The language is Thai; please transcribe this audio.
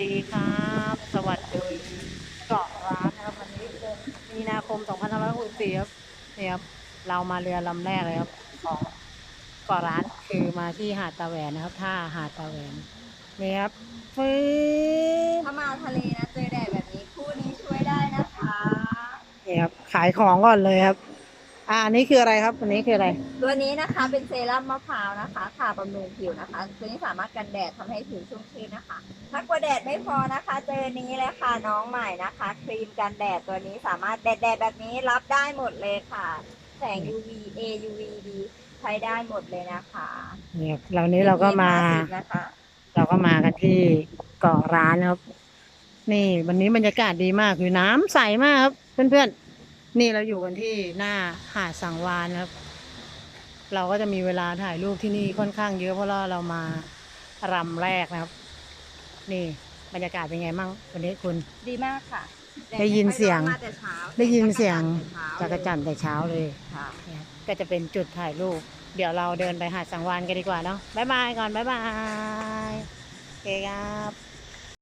ดีครับ สวัสดีเกาะร้านนะครับวันนี้เดือนมีนาคม2564ครับนี่ครับเรามาเรือลำแรกเลยครับของเกาะร้านคือมาที่หาดตาแหวนนะครับ ท่าหาดตาแหวนนี่ครับฟืบถ้ามาทะเลนะเจอแดดแบบนี้คู่นี้ช่วยได้นะคะ นี่ครับขายของก่อนเลยครับ อ่าอันนี้คืออะไรครับอันนี้คืออะไร ตัวนี้นะคะเป็นเซรั่มมะพร้าวนะคะทาบำรุงผิวนะคะ ตัวนี้สามารถกันแดดทำให้ผิวชุ่มชื้นนะคะ ถ้ากลัวแดดไม่พอนะคะ เจอนี้เลยค่ะน้องใหม่นะคะ ครีมกันแดดตัวนี้สามารถแดดแดดแบบนี้รับได้หมดเลยค่ะ แสง UV A UV D ใช้ได้หมดเลยนะคะนี่ครับเรานี้เราก็มา 50นะคะ เราก็มากันที่เกาะร้านครับ นี่วันนี้บรรยากาศดีมากคือน้ำใสมากครับเพื่อนๆ นี่เราอยู่กันที่หน้าหาดสังวานครับ เราก็จะมีเวลาถ่ายรูปที่นี่ค่อนข้างเยอะเพราะว่าเรามารำแรกนะครับ นี่บรรยากาศเป็นไงมั่งวันนี้คุณ ดีมากค่ะได้ยินเสียงแดดไม่ค่อร้อนมาแต่เช้าได้ยินเสียงจัจักกรรจัจันนททร์ร์แต่เช้าเลยค่ะเนี่ยครับก็จะเป็นจุดถ่ายรูป เดี๋ยวเราเดินไปหาดสังวานกันดีกว่าเนาะบ๊ายบายก่อนบ๊ายบายโอเคครับ